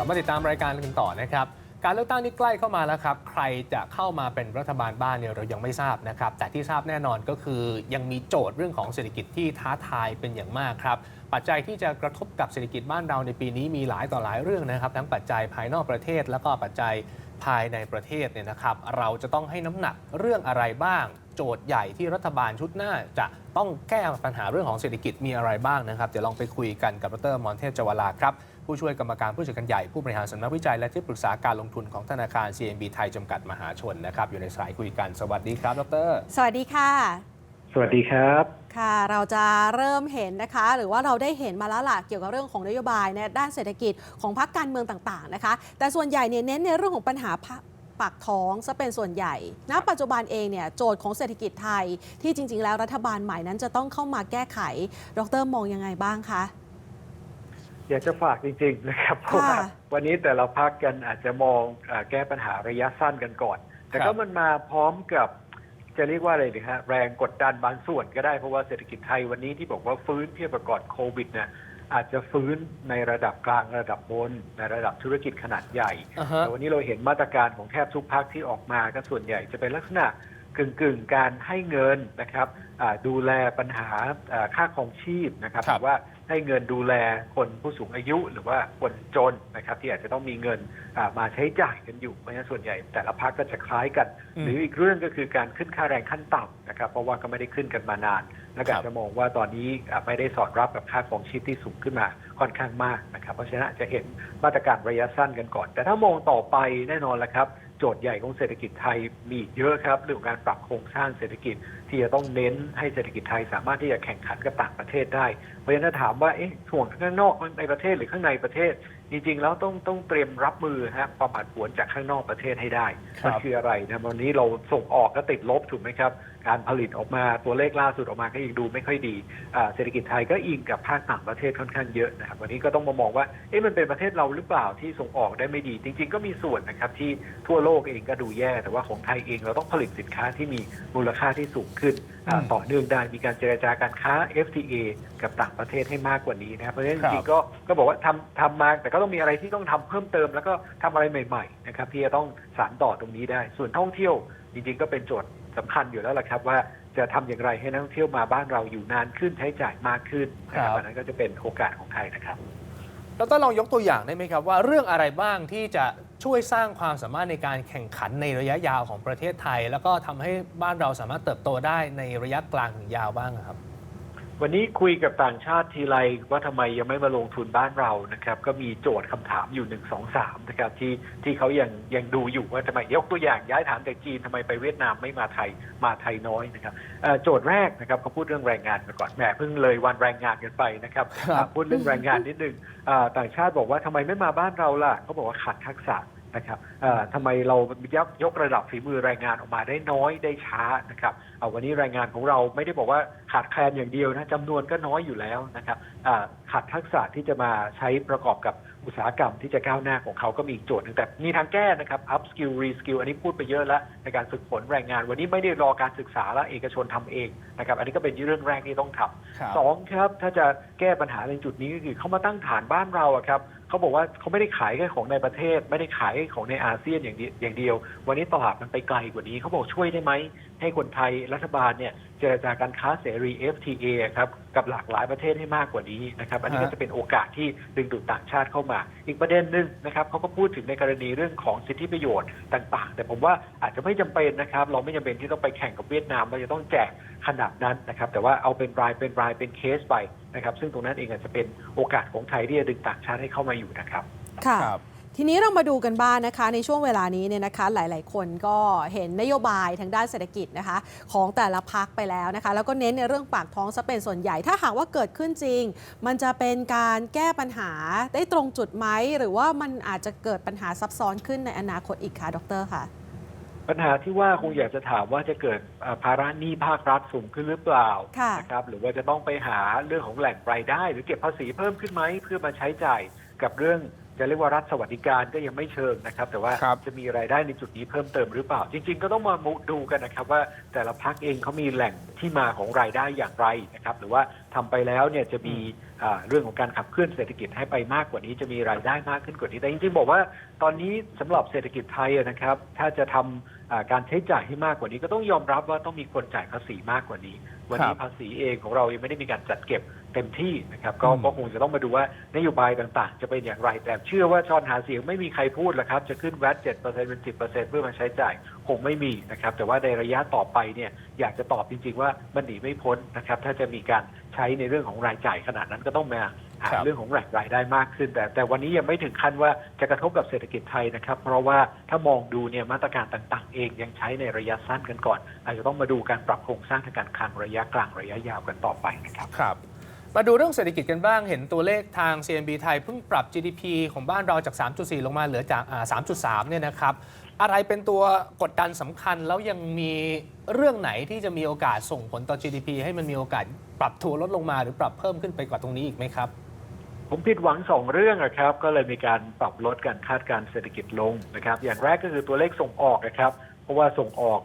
ลับมาติดตามรายการกันต่อนะครับ การเลือกตั้งนี่ใกล้เข้ามาแล้วครับ ใครจะเข้ามาเป็นรัฐบาลบ้านเนี่ยเรายังไม่ทราบนะครับ แต่ที่ทราบแน่นอนก็คือยังมีโจทย์เรื่องของเศรษฐกิจที่ท้าทายเป็นอย่างมากครับ ปัจจัยที่จะกระทบกับเศรษฐกิจบ้านเราในปีนี้มีหลายต่อหลายเรื่องนะครับ ทั้งปัจจัยภายนอกประเทศ แล้วก็ปัจจัยภายในประเทศเนี่ยนะครับ เราจะต้องให้น้ำหนักเรื่องอะไรบ้าง โจทย์ใหญ่ที่รัฐบาลชุดหน้าจะต้องแก้ปัญหาเรื่องของเศรษฐกิจมีอะไรบ้างนะครับ เดี๋ยวลองไปคุยกันกับดรมอนเทพจวลาครับ ผู้ช่วยกรรมการผู้จัดการใหญ่ผู้บริหารสำนักวิจัยและที่ปรึกษาการลงทุนของธนาคาร CMB ไทยจำกัดมหาชนนะครับ อยู่ในสายคุยกันสวัสดีครับดร สวัสดีค่ะ สวัสดีครับค่ะเราจะเริ่มเห็นนะคะ หรือว่าเราได้เห็นมาแล้วล่ะเกี่ยวกับเรื่องของนโยบายในด้านเศรษฐกิจของพรรคการเมืองต่างๆนะคะ แต่ส่วนใหญ่เนี่ยเน้นในเรื่องของปัญหาปากท้องซะเป็นส่วนใหญ่ ณ ปัจจุบันเองเนี่ยโจทย์ของเศรษฐกิจไทย ที่จริง ๆ แล้วรัฐบาลใหม่นั้นจะต้องเข้ามาแก้ไข ดรมองยังไงบ้างคะ อยากจะฝากจริง ๆ นะครับ เพราะว่าวันนี้แต่ละพักกันอาจจะมองอาแก้ปัญหาระยะสั้นกันก่อน แต่ครัก็บมันมาพร้อมกับจะเรียกว่าอะไรดีฮะแรงกดดันบางส่วนก็ได้เพราะว่าเศรษฐกิจไทยวันนี้ที่บอกว่าฟื้นเทียบกับก่อนโควิดเนี่ยอาจจะฟื้นในระดับกลางระดับบน ในระดับธุรกิจขนาดใหญ่อ่าฮะแต่วันนี้เราเห็นมาตรการของแทบทุกพักที่ออกมาก็ส่วนใหญ่จะเป็นลักษณะกึ่งกึ่งๆการให้เงินนะครับอ่าดูแลปัญหาอ่าค่าครองชีพนะครับครับหรือว่า ให้เงินดูแลคนผู้สูงอายุหรือว่าคนจนนะครับ ที่อาจจะต้องมีเงินอ่ามาใช้จ่ายกันอยู่เพราะฉะนั้นส่วนใหญ่แต่ละพักก็จะคล้ายกันอืมหรืออีกเรื่องก็คือการขึ้นค่าแรงขั้นต่ำนะครับ เพราะว่าก็ไม่ได้ขึ้นกันมานาน และก็ครับอาจจะมองว่าตอนนี้อ่าไม่ได้สอดรับกับค่าครองชีพที่สูงขึ้นมาค่อนข้างมากนะครับ เพราะฉะนั้นอาจจะเห็นมาตรการระยะสั้นกันก่อน แต่ถ้ามองต่อไปแน่นอนแหละครับ โจทย์ใหญ่ของเศรษฐกิจไทยมีอีกเยอะครับเรื่องของการปรับโครงสร้างเศรษฐกิจ ที่จะต้องเน้นให้เศรษฐกิจไทยสามารถที่จะแข่งขันกับต่างประเทศได้ เพราะฉะนั้นถ้าถามว่าเอ๊ะห่วงข้างนอกในประเทศหรือข้างในประเทศ จริงๆแล้วต้องต้องเตรียมรับมือฮะความผันผวนจากข้างนอกประเทศให้ได้ครับมันคืออะไรนะวันนี้เราส่งออกก็ติดลบถูกไหมครับ การผลิตออกมาตัวเลขล่าสุดออกมาก็ยังดูไม่ค่อยดีอ่าเศรษฐกิจไทยก็อิงกับภาคต่างประเทศค่อนข้างเยอะนะครับวันนี้ก็ต้องมามองว่าเอ๊ะมันเป็นประเทศเราหรือเปล่าที่ส่งออกได้ไม่ดี จริง ๆ ก็มีส่วนนะครับที่ทั่วโลกเองก็ดูแย่ แต่ว่าของไทยเองเราต้องผลิตสินค้าที่มีมูลค่าที่สูงขึ้นอ่าอืมต่อเนื่องได้มีการเจรจาการค้า FTA กับต่างประเทศให้มากกว่านี้นะครับเพราะฉะนั้นครัจบริงๆก็ก็บอกว่าทำทำมาแต่ก็ต้องมีอะไรที่ต้องทำเพิ่มเติม แล้วก็ทำอะไรใหม่ๆนะครับที่จะต้องสานต่อตรงนี้ได้ ส่วนท่องเที่ยวจริงๆก็เป็นโจทย์ สำคัญอยู่แล้วล่ะครับ ว่าจะทำอย่างไรให้นักท่องเที่ยวมาบ้านเราอยู่นานขึ้นใช้จ่ายมากขึ้นนะคครัรับบอันนั้นก็จะเป็นโอกาสของไทยนะครับดรลองยกตัวอย่างได้ไหมครับว่าเรื่องอะไรบ้างที่จะช่วยสร้างความสามารถในการแข่งขันในระยะยาวของประเทศไทย แล้วก็ทำให้บ้านเราสามารถเติบโตได้ในระยะกลางถึงยาวบ้างอะครับ วันนี้คุยกับต่างชาติทีไรว่าทำไมยังไม่มาลงทุนบ้านเรานะครับ ก็มีโจทย์คำถามอยู่หนึ่งสองสามนะครับที่ที่เขายังยังดูอยู่ว่าทำไมยกตัวอย่างย้ายฐานจากจีนทำไมไปเวียดนามไม่มาไทยมาไทยน้อยนะครับเอ่อโจทย์แรกนะครับเขาพูดเรื่องแรงงานกันก่อนแหมเพิ่งเลยวันแรงงานกันไปนะครับครับอะพูดเรื่องแรงงานนิดนึงอ่าต่างชาติบอกว่าทำไมไม่มาบ้านเราล่ะเขาบอกว่าขาดทักษะ นะครับอ่าทำไมเรายกยกระดับฝีมือแรงงานออกมาได้น้อยได้ช้านะครับเอาวันนี้แรงงานของเราไม่ได้บอกว่าขาดแคลนอย่างเดียวนะจำนวนก็น้อยอยู่แล้วนะครับอ่าขาดทักษะที่จะมาใช้ประกอบกับ อุตสาหกรรมที่จะก้าวหน้าของเขาก็มีอีกโจทย์หนึงแต่มีทางแก้นะครับ up skill re skill อันนี้พูดไปเยอะแล้วในการฝึกฝนแรงงาน วันนี้ไม่ได้รอการศึกษาแล้วเอกชนทำเองนะครับ อันนี้ก็เป็นเรื่องแรกที่ต้องทำสองครับ ถ้าจะแก้ปัญหาในจุดนี้ก็คือเขามาตั้งฐานบ้านเราอะครับเขาบอกว่าเขาไม่ได้ขายแค่ของในประเทศ ไม่ได้ขายของในอาเซียนอย่างเดียวอย่างเดียววันนี้ตลาดมันไปไกลกว่านี้เขาบอกช่วยได้ไหมให้คนไทยรัฐบาลเนี่ย เจรจาการค้าเสรี FTA ครับกับหลากหลายประเทศให้มากกว่านี้นะครับอันนี้ฮะก็จะเป็นโอกาสที่ดึงดูดต่างชาติเข้ามา อีกประเด็นหนึ่งนะครับเขาก็พูดถึงในกรณีเรื่องของสิทธิประโยชน์ต่างๆ แต่ผมว่าอาจจะไม่จำเป็นนะครับ เราไม่จำเป็นที่ต้องไปแข่งกับเวียดนามเราจะต้องแจกขนาดนั้นนะครับ แต่ว่าเอาเป็นรายเป็นรายเป็นเคสไปนะครับ ซึ่งตรงนั้นเองอาจจะเป็นโอกาสของไทยที่จะดึงต่างชาติให้เข้ามาอยู่นะครับ ค่ะครับ ทีนี้เรามาดูกันบ้างนะคะในช่วงเวลานี้เนี่ยนะคะหลาย ๆ คนก็เห็นนโยบายทางด้านเศรษฐกิจนะคะของแต่ละพักไปแล้วนะคะแล้วก็เน้นในเรื่องปากท้องซะเป็นส่วนใหญ่ ถ้าหากว่าเกิดขึ้นจริง มันจะเป็นการแก้ปัญหาได้ตรงจุดไหมหรือว่ามันอาจจะเกิดปัญหาซับซ้อนขึ้นในอนาคตอีกคะดรค่ะปัญหาที่ว่าคงอยากจะถามว่าจะเกิดเอ่อภาระหนี้ภาครัฐสูงขึ้นหรือเปล่าค่ะนะครับหรือว่าจะต้องไปหาเรื่องของแหล่งรายได้ หรือเก็บภาษีเพิ่มขึ้นไหมเพื่อมาใช้จ่ายกับเรื่อง จะเรียกว่ารัฐสวัสดิการก็ยังไม่เชิงนะครับ แต่ว่าครับจะมีรายได้ในจุดนี้เพิ่มเติมหรือเปล่า จริง ๆ ก็ต้องมาดูกันนะครับ ว่าแต่ละพักเองเขามีแหล่งที่มาของรายได้อย่างไรนะครับ หรือว่าทำไปแล้วเนี่ยจะมีอ่าเรื่องของการขับเคลื่อนเศรษฐกิจให้ไปมากกว่านี้จะมีรายได้มากขึ้นกว่านี้แต่จริงๆบอกว่าตอนนี้สำหรับเศรษฐกิจไทยอะนะครับ ถ้าจะทำอ่าการใช้จ่ายให้มากกว่านี้ก็ต้องยอมรับว่าต้องมีคนจ่ายภาษีมากกว่านี้ วันนี้ครับภาษีเองของเรายังไม่ได้มีการจัดเก็บ เต็มที่นะครับก็อืมก็คงจะต้องมาดูว่านโยบายต่างๆ จะเป็นอย่างไร แต่เชื่อว่าชอนหาเสียงไม่มีใครพูดแล้วครับ จะขึ้นแวด7%เป็น10%เพื่อมาใช้จ่ายคงไม่มีนะครับ แต่ว่าในระยะต่อไปเนี่ยอยากจะตอบจริง ๆ ว่ามันหนีไม่พ้นนะครับ ถ้าจะมีการใช้ในเรื่องของรายจ่ายขนาดนั้นก็ต้องมาหาครับเรื่องของแหล่งรายได้มากขึ้น แต่แต่วันนี้ยังไม่ถึงขั้นว่าจะกระทบกับเศรษฐกิจไทยนะครับ เพราะว่าถ้ามองดูเนี่ยมาตรการต่าง ๆ เองยังใช้ในระยะสั้นกันก่อน อาจจะต้องมาดูการปรับโครงสร้างทางการคลังระยะกลางระยะยาวกันต่อไปนะครับครับ มาดูเรื่องเศรษฐกิจกันบ้าง เห็นตัวเลขทาง CMB ไทยเพิ่งปรับ GDP ของบ้านเราจาก 3.4 ลงมาเหลือจาก3.3 เนี่ยนะครับ อะไรเป็นตัวกดดันสำคัญแล้วยังมีเรื่องไหนที่จะมีโอกาสส่งผลต่อ GDP ให้มันมีโอกาสปรับตัวลดลงมาหรือปรับเพิ่มขึ้นไปกว่าตรงนี้อีกไหมครับ ผมผิดหวังสองเรื่องอะครับ ก็เลยมีการปรับลดการคาดการเศรษฐกิจลงนะครับ อย่างแรกก็คือตัวเลขส่งออกนะครับ เพราะว่าส่งออก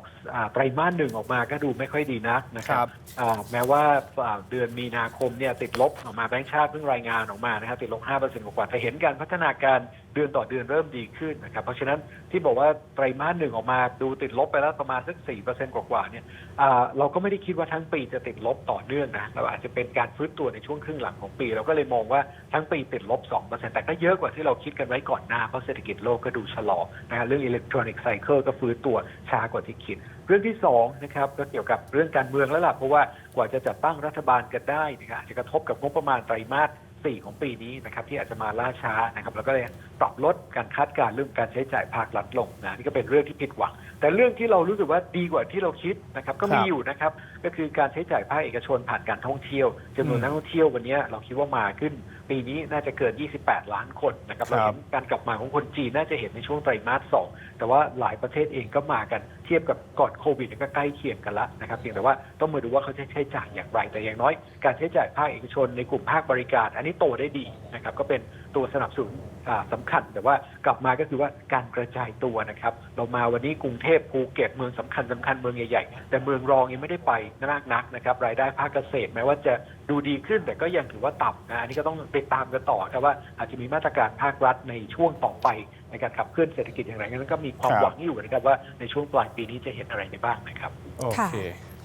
ไตรมาสหนึ่งออกมาก็ดูไม่ค่อยดีนักนะครัครับบอ่าแม้ว่าอ่าเดือนมีนาคมเนี่ยติดลบออกมาแบงก์ชาติเพิ่งรายงานออกมานะครับติดลบ5%กว่าๆแต่เห็นการพัฒนาการเดือนต่อเดือนเริ่มดีขึ้นนะครับเพราะฉะนั้นที่บอกว่าไตรมาสหนึ่งออกมาดูติดลบไปแล้วประมาณสัก4%กว่าๆเนี่ยอ่าเราก็ไม่ได้คิดว่าทั้งปีจะติดลบต่อเนื่องนะเราอาจจะเป็นการฟื้นตัวในช่วงครึ่งหลังของปี เราก็เลยมองว่าทั้งปีติดลบ 2%แต่ก็เยอะกว่าที่เราคิดกันไว้ก่อนหน้าเพราะเศรษฐกิจโลกก็ดูชะลอนะฮะเรื่องอิเล็กทรอนิกส์ไซเคิลก็ฟื้นตัวช้ากว่าที่คิด เรื่องที่สองนะครับก็เกี่ยวกับเรื่องการเมืองแล้วล่ะเพราะว่ากว่าจะจัดตั้งรัฐบาลกันได้นะครับอาจจะกระทบกับงบประมาณไตรมาส4ของปีนี้นะครับที่อาจจะมาล่าช้านะครับแล้วก็เลยปรับลดการคาดการณ์เรื่องการใช้จ่ายภาครัฐลงนะนี่ก็เป็นเรื่องที่ผิดหวัง แต่เรื่องที่เรารู้สึกว่าดีกว่าที่เราคิดนะครับก็มีครับอยู่นะครับ ก็คือการใช้จ่ายภาคเอกชนผ่านการท่องเที่ยวจำนวนอืมนักท่องเที่ยววันนี้เราคิดว่ามาขึ้น ปีนี้น่าจะเกิน 28 ล้านคนนะครับเราครับเห็นการกลับมาของคนจีนน่าจะเห็นในช่วงไตรมาสสองแต่ว่าหลายประเทศเองก็มากันเทียบกับก่อนโควิดก็ใกล้เคียงกันละนะครับเพียงแต่ว่าต้องมาดูว่าเขาจะใช้จ่ายอย่างไรแต่อย่างน้อย การใช้จ่ายภาคเอกชนในกลุ่มภาคบริการ อันนี้โตได้ดีนะครับก็เป็น ตัวสนับสนุนอ่าสำคัญ แต่ว่ากลับมาก็คือว่าการกระจายตัวนะครับ เรามาวันนี้กรุงเทพภูเก็ตเมืองสำคัญสำคัญเมืองใหญ่ๆ แต่เมืองรองยังไม่ได้ไปมากนักนะครับรายได้ภาคเกษตรแม้ว่าจะดูดีขึ้นแต่ก็ยังถือว่าต่ำนะอันนี้ก็ต้องติดตามกันต่อครับว่าอาจจะมีมาตรการภาครัฐในช่วงต่อไปในการขับเคลื่อนเศรษฐกิจอย่างไรนั้นก็มีความครับหวังอยู่นะครับว่าในช่วงปลายปีนี้จะเห็นอะไรได้บ้างนะครับโอค่ะเค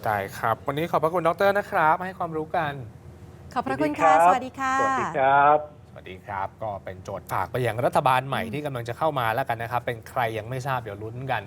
ได้ครับ วันนี้ขอบพระคุณดรนะครับมาให้ความรู้กัน ขอบพระคุณค่ะ สวัสดีค่ะ สวัสดีครับส วัสดีครับ ก็เป็นโจทย์ฝากไปยังรัฐบาลใหม่ที่กำลังจะเข้ามาแล้วกันนะครับ เป็นใครยังไม่ทราบเดี๋ยวลุ้นกัน